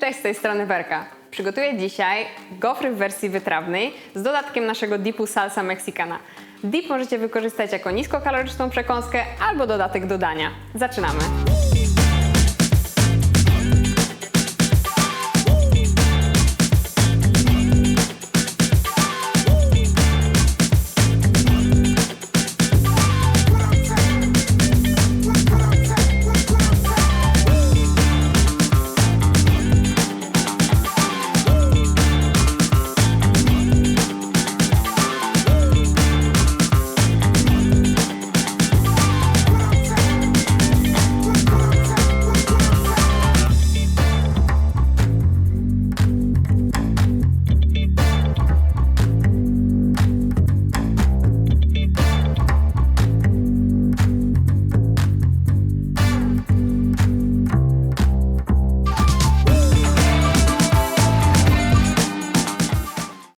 Cześć, z tej strony Werka. Przygotuję dzisiaj gofry w wersji wytrawnej z dodatkiem naszego dipu salsa mexicana. Dip możecie wykorzystać jako niskokaloryczną przekąskę albo dodatek do dania. Zaczynamy!